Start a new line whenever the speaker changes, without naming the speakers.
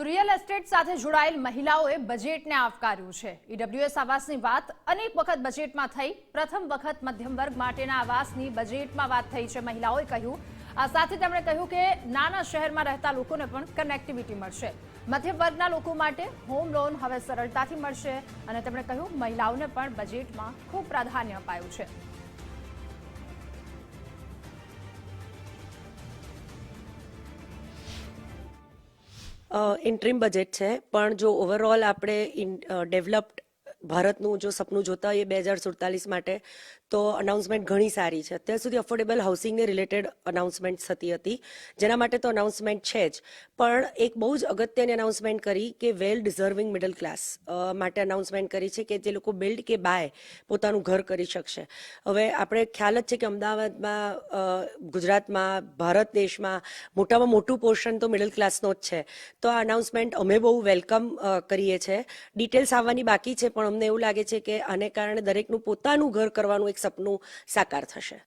તો real estate સાથે જોડાયેલ મહિલાઓએ બજેટને આવકાર્યું છે. ઈડબ્લ્યુએસ આવાસની વાત અનેક વખત બજેટમાં થઈ. પ્રથમ વખત મધ્યમ વર્ગ માટેના આવાસની બજેટમાં વાત થઈ છે. મહિલાઓએ કહ્યું, આ સાથે તેમણે કહ્યું કે નાના શહેરમાં રહેતા લોકોને પણ કનેક્ટિવિટી મળશે. મધ્યમ વર્ગના લોકો માટે હોમ લોન હવે સરળતાથી મળશે અને તેમણે કહ્યું, મહિલાઓને પણ બજેટમાં ખૂબ પ્રાધાન્ય અપાયું છે.
ઇન્ટ્રીમ બજેટ છે પણ જો ઓવરઓલ આપણે ડેવલપ્ડ ભારતનું જો સપનું જોતા હોઈએ બે હજાર સુડતાલીસ માટે, તો અનાઉન્સમેન્ટ ઘણી સારી છે. અત્યાર સુધી અફોર્ડેબલ હાઉસિંગને રિલેટેડ અનાઉન્સમેન્ટ થતી હતી. જેના માટે તો અનાઉન્સમેન્ટ છે જ. પણ એક બહુ જ અગત્યની અનાઉન્સમેન્ટ કરી કે વેલ ડિઝર્વિંગ મિડલ ક્લાસ માટે અનાઉન્સમેન્ટ કરી છે કે જે લોકો બિલ્ડ કે બાય પોતાનું ઘર કરી શકશે. હવે આપણે ખ્યાલ જ છે કે અમદાવાદમાં ગુજરાતમાં, ભારત દેશમાં મોટામાં મોટું પોર્શન તો મિડલ ક્લાસનો જ છે. તો આ અનાઉન્સમેન્ટ અમે બહુ વેલકમ કરીએ છીએ ડિટેલ્સ આવવાની બાકી છે, પણ અમને એવું લાગે છે કે આને કારણે દરેકનું પોતાનું ઘર કરવાનું એક સપનું સાકાર થશે.